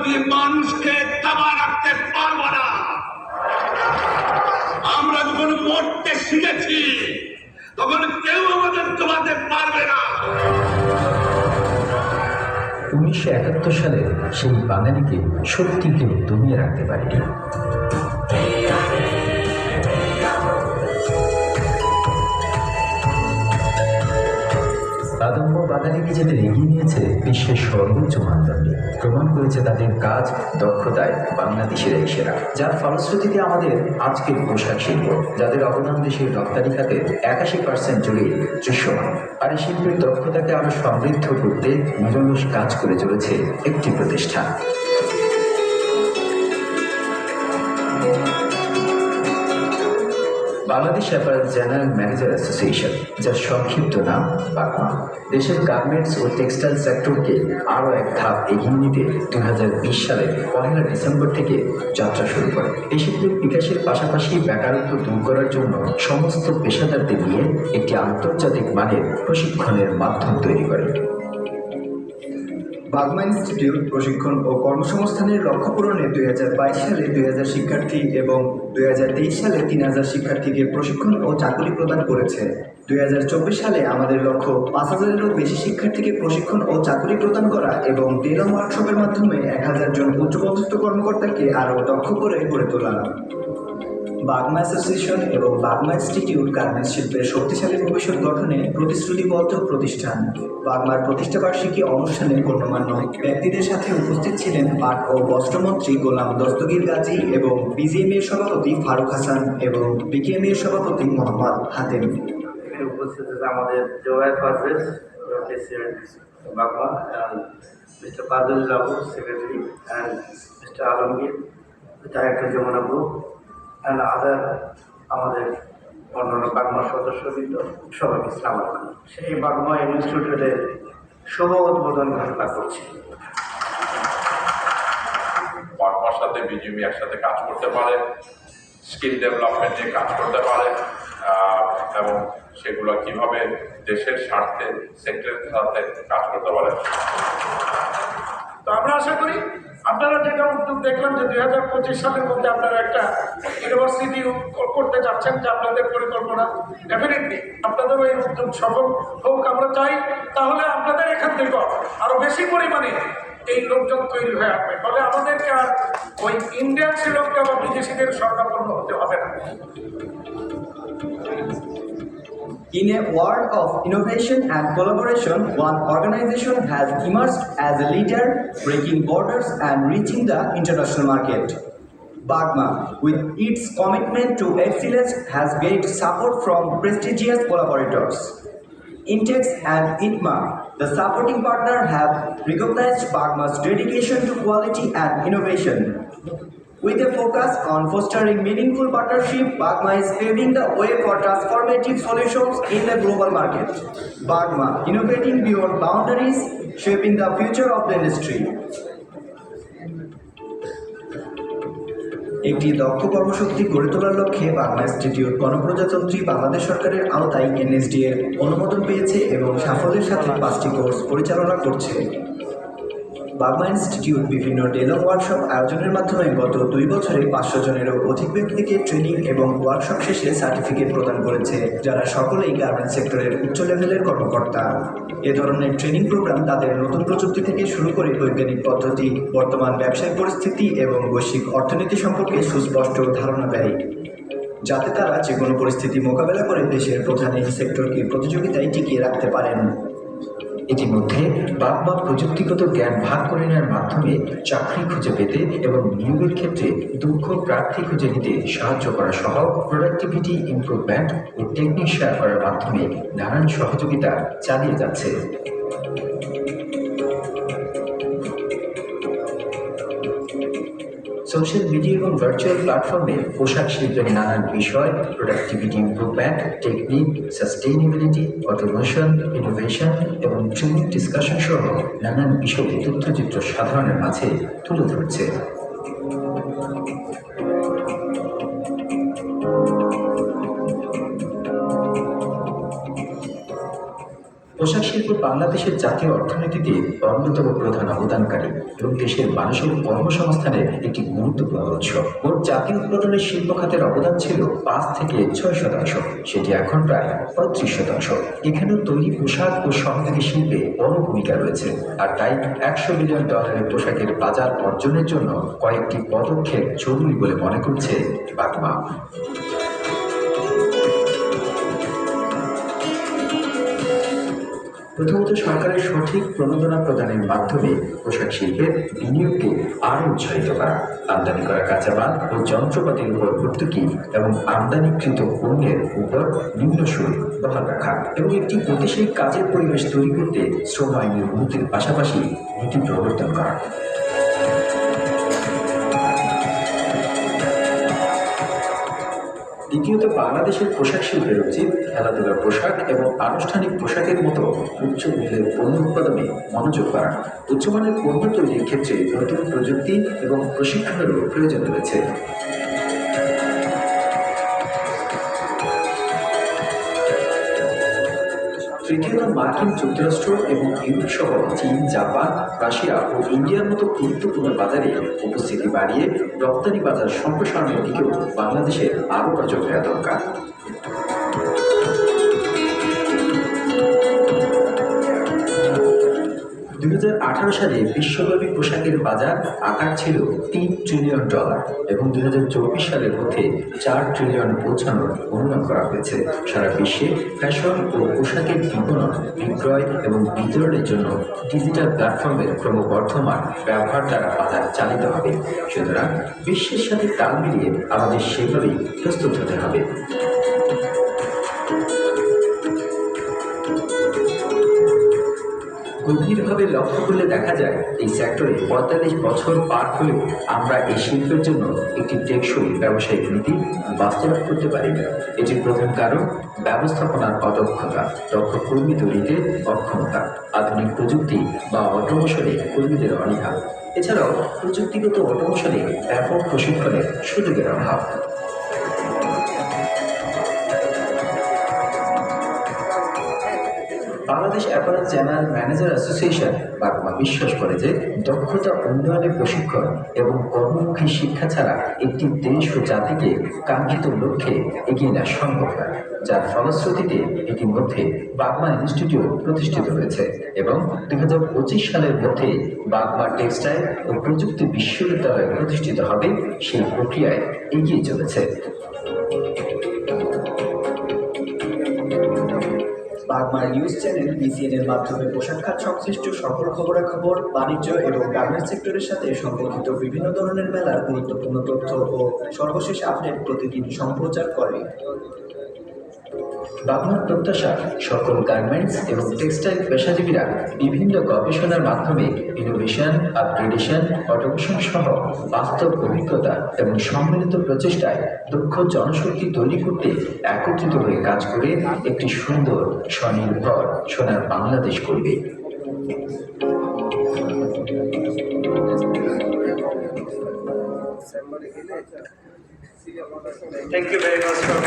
আমি মানুষকে দাবা রাখতে পারব না, আমরা যখন মরতে শিখেছি, তখন কেউ আমাদের তোমাতে পারবে না। উনিশশো একাত্তর সালে সেই বাঙালিকে সত্যি কেউ দমিয়ে রাখতে পারেনি। বাঙালি নিজেদের এগিয়ে নিয়েছে বিশ্বের সর্বোচ্চ মানদণ্ডে। প্রমাণ করেছে তাদের কাজ, দক্ষতায় বাংলাদেশের এক সেরা। যার ফলশ্রুতিতে আমাদের আজকের পোশাক শিল্প, যাদের অবদান দেশের রপ্তানি খাতে একাশি পার্সেন্ট জুড়ে দৃশ্যমান। আর এই শিল্পের দক্ষতাকে আরও সমৃদ্ধ করতে নিরলস কাজ করে চলেছে একটি প্রতিষ্ঠান। Bangladesh apparel general manager association যার সংক্ষিপ্ত নাম বাকমা দেশের গার্মেন্টস ও টেক্সটাইল সেক্টরকে আরও এক ধাপ এগিয়ে নিতে দুই সালের পহেলা ডিসেম্বর থেকে যাত্রা শুরু করে। শিল্পের বিকাশের পাশাপাশি বেকারত্ব দূর করার জন্য সমস্ত পেশাদারদের নিয়ে একটি আন্তর্জাতিক মানের প্রশিক্ষণের মাধ্যম তৈরি করে। বাগমা ইনস্টিটিউট প্রশিক্ষণ ও কর্মসংস্থানের লক্ষ্য পূরণে দুই হাজার বাইশ সালে দুই হাজার শিক্ষার্থী এবং দুই হাজার তেইশ সালে তিন হাজার শিক্ষার্থীকে প্রশিক্ষণ ও চাকরি প্রদান করেছে। দুই হাজার চব্বিশ সালে আমাদের লক্ষ্য পাঁচ হাজারেরও বেশি শিক্ষার্থীকে প্রশিক্ষণ ও চাকরি প্রদান করা এবং টেলম ওয়ার্কশপের মাধ্যমে এক হাজার জন উচ্চপদস্থ কর্মকর্তাকে আরও দক্ষ করে গড়ে তোলা। বাগমা অ্যাসোসিয়েশন এবং বাগমা ইনস্টিটিউট গার্মেন্টস শিল্পের শক্তিশালী ভবিষ্যৎ গঠনে প্রতিশ্রুতিবদ্ধ প্রতিষ্ঠান। বাগমার প্রতিষ্ঠাবার্ষিকী অনুষ্ঠানে গণ্যমান্য ব্যক্তিদের সাথে উপস্থিত ছিলেন পাট ও বস্ত্রমন্ত্রী গোলাম দস্তগীর গাজী এবং বিজিএম এর সভাপতি ফারুক হাসান এবং বিকেএম এর সভাপতি মোহাম্মদ হাতেম। উপস্থিত আমাদের জোয়ার president mister Kajal Rabu secretary mister Alamgir director group and other আমাদের অন্যান্য বাগমার সদস্যবৃন্দ সবাইকে সালাম সেই বাগমা ইনস্টিটিউটের শুভ উদ্বোধন ঘোষণা করছি। বারবার সাথে বিজিএমই একসাথে কাজ করতে পারে, স্কিল ডেভেলপমেন্ট নিয়ে কাজ করতে পারে এবং সেগুলো কীভাবে দেশের স্বার্থে, সেক্টরের সাথে কাজ করতে পারে। তো আমরা আশা করি আপনারা যেটা উদ্যোগ দেখলাম যে দুই হাজার পঁচিশ সালের মধ্যে আপনারা একটা ইউনিভার্সিটি করতে যাচ্ছেন, যে আপনাদের পরিকল্পনা। ডেফিনেটলি আপনাদের ওই উদ্যোগ সফল হোক, আমরা চাই, তাহলে আপনাদের এখান থেকে আরও বেশি পরিমাণে এই লোকজন তৈরি হয়ে আসবে। ফলে আমাদেরকে আর ওই ইন্ডিয়ান শ্রীলঙ্কা বা বিদেশিদের সরকারপন্ন হতে হবে না। In a world of innovation and collaboration, one organization has emerged as a leader, breaking borders and reaching the international market. Bagma, with its commitment to excellence, has gained support from prestigious collaborators. Intex and ITMA, the supporting partner, have recognized Bagma's dedication to quality and innovation. With a focus on fostering meaningful partnership, Bagma is paving the way for transformative solutions in the global market. Bagma, innovating beyond boundaries, shaping the future of the industry. একটি দক্ষ কর্মশক্তি গড়ে তোলার লক্ষ্যে Bangla institute গণপ্রজাতন্ত্রী বাংলাদেশ সরকারের আওতায় NSD এর অনুমোদন পেয়েছে এবং সাফল্যের সাথে পাঁচটি কোর্স পরিচালনা করছে বাগমা ইনস্টিটিউট বিভিন্ন ডেলো ওয়ার্কশপ আয়োজনের মাধ্যমে গত দুই বছরে পাঁচশো জনেরও অধিক ব্যক্তিকে ট্রেনিং এবং ওয়ার্কশপ শেষে সার্টিফিকেট প্রদান করেছে, যারা সকলেই গার্মেন্টস সেক্টরের উচ্চ লেভেলের কর্মকর্তা। এ ধরনের ট্রেনিং প্রোগ্রাম তাদের নতুন প্রযুক্তি থেকে শুরু করে বৈজ্ঞানিক পদ্ধতি, বর্তমান ব্যবসায়িক পরিস্থিতি এবং বৈশ্বিক অর্থনীতি সম্পর্কে সুস্পষ্ট ধারণা দেয়। যাতে তারা যে কোনো পরিস্থিতি মোকাবেলা করে দেশের প্রধান এই সেক্টরকে প্রতিযোগিতায় টিকিয়ে রাখতে পারেন। ইতিমধ্যে বাগমা প্রযুক্তিগত জ্ঞান ভাগ করে নেওয়ার মাধ্যমে চাকরি খুঁজে পেতে এবং নিয়োগের ক্ষেত্রে দক্ষ প্রার্থী খুঁজে নিতে সাহায্য করা সহ প্রোডাক্টিভিটি ইমপ্রুভমেন্ট ও টেকনিক শেয়ার করার মাধ্যমে নানান সহযোগিতা চালিয়ে যাচ্ছে। সোশ্যাল মিডিয়া এবং ভার্চুয়াল প্ল্যাটফর্মে পোশাক শিল্পের নানান বিষয় productivity improvement technique sustainability automation innovation এবং ট্রেনিং ডিসকাশন সহ নানান বিষয় তথ্যচিত্র সাধারণের মাঝে তুলে ধরছে। পোশাক শিল্প বাংলাদেশের জাতীয় অর্থনীতিতে অন্যতম প্রধান অবদানকারী এবং দেশের মানসিক কর্মসংস্থানের একটি গুরুত্বপূর্ণ উৎস। মোট জাতীয় উৎপাদনের শিল্প খাতের অবদান ছিল পাঁচ থেকে ছয় শতাংশ, সেটি এখন প্রায় পঁয়ত্রিশ শতাংশ। এখানেও তৈরি পোশাক ও সহযোগী শিল্পে বড় ভূমিকা রয়েছে, আর তাই একশো বিলিয়ন ডলারের পোশাকের বাজার অর্জনের জন্য কয়েকটি পদক্ষেপ জরুরি বলে মনে করছে বাগমা। প্রথমত সরকারের সঠিক প্রণোদনা প্রদানের মাধ্যমে পোশাক শিল্পের বিনিয়োগকে আরও উৎসাহিত করা, আমদানি করা কাঁচামাল ও যন্ত্রপাতির উপর ভর্তুকি এবং আমদানিকৃত পণ্যের উপর নিম্ন সুর বহাল রাখা এবং একটি গতিশীল কাজের পরিবেশ তৈরি করতে শ্রম আইনের উন্নতির পাশাপাশি নীতি প্রবর্তন করা। দ্বিতীয়ত বাংলাদেশের পোশাক শিল্পের উচিত খেলাধুলার পোশাক এবং আনুষ্ঠানিক পোশাকের মতো উচ্চ মূল্যের পণ্য উৎপাদনে মনোযোগ করা উচ্চমানের পণ্য তৈরির ক্ষেত্রে নতুন প্রযুক্তি এবং প্রশিক্ষণেরও প্রয়োজন রয়েছে। তৃতীয়ত মার্কিন যুক্তরাষ্ট্র এবং ইউরোপ সহ চীন, জাপান, রাশিয়া ও ইন্ডিয়ার মতো গুরুত্বপূর্ণ বাজারে উপস্থিতি বাড়িয়ে রপ্তানি বাজার সম্প্রসারণের দিকেও বাংলাদেশের আরও নজর দেওয়া দরকার। দুই সালে বিশ্বব্যাপী পোশাকের বাজার আকার ছিল তিন ট্রিলিয়ন ডলার এবং দু হাজার চব্বিশ সালের মধ্যে চার ট্রিলিয়ন পৌঁছানোর অনুমান করা হয়েছে। সারা বিশ্বে ফ্যাশন ও পোশাকের বিপণন, বিক্রয় এবং বিতরণের জন্য ডিজিটাল প্ল্যাটফর্মের ক্রমবর্ধমান ব্যবহার দ্বারা বাজার চালিত হবে। সুতরাং বিশ্বের সাথে তাল মিলিয়ে আমাদের সেভাবেই প্রস্তুত হতে হবে। গভীরভাবে লক্ষ্য করলে দেখা যায়, এই সেক্টরে পঁয়তাল্লিশ বছর পার হলেও আমরা এই শিল্পের জন্য একটি টেকসই ব্যবসায়িক নীতি বাস্তবায়ন করতে পারি না। এটির প্রধান কারণ ব্যবস্থাপনার অদক্ষতা, দক্ষ কর্মী তৈরিতে অক্ষমতা, আধুনিক প্রযুক্তি বা অটোমেশনে কর্মীদের অনীহা। এছাড়াও প্রযুক্তিগত অটোমেশনে ব্যাপক প্রশিক্ষণের সুযোগের অভাব। Bangladesh apparel general manager association BAGMA বিশ্বাস করে যে দক্ষতা উন্নয়নের প্রশিক্ষণ এবং কর্মমুখী শিক্ষা ছাড়া একটি দেশ ও জাতিকে কাঙ্ক্ষিত লক্ষ্যে এগিয়ে নেওয়া সম্ভব নয়। যার ফলশ্রুতিতে ইতিমধ্যে বাগমা ইনস্টিটিউট প্রতিষ্ঠিত হয়েছে এবং দু হাজার পঁচিশ সালের মধ্যে বাগমা টেক্সটাইল ও প্রযুক্তি বিশ্ববিদ্যালয় প্রতিষ্ঠিত হবে সেই প্রক্রিয়ায় এগিয়ে চলেছে। বাগমার নিউজ চ্যানেল বিসিএন এর মাধ্যমে পোশাক খাত সংশ্লিষ্ট সকল খবরাখবর, বাণিজ্য এবং গার্মেন্টস সেক্টরের সাথে সম্পর্কিত বিভিন্ন ধরনের মেলার গুরুত্বপূর্ণ তথ্য ও সর্বশেষ আপডেট প্রতিদিন সম্প্রচার করে। বাংলার প্রত্যাশা, সকল গার্মেন্টস এবং টেক্সটাইল পেশাজীবীরা বিভিন্ন গবেষণার মাধ্যমে ইনোভেশন আপগ্রেডেশন অটোমেশন সহ বাস্তব অভিজ্ঞতা এবং সম্মিলিত প্রচেষ্টায় দক্ষ জনশক্তি তৈরি করতে একত্রিত হয়ে কাজ করে একটি সুন্দর, স্বনির্ভর, সোনার বাংলাদেশ করবে Thank you very much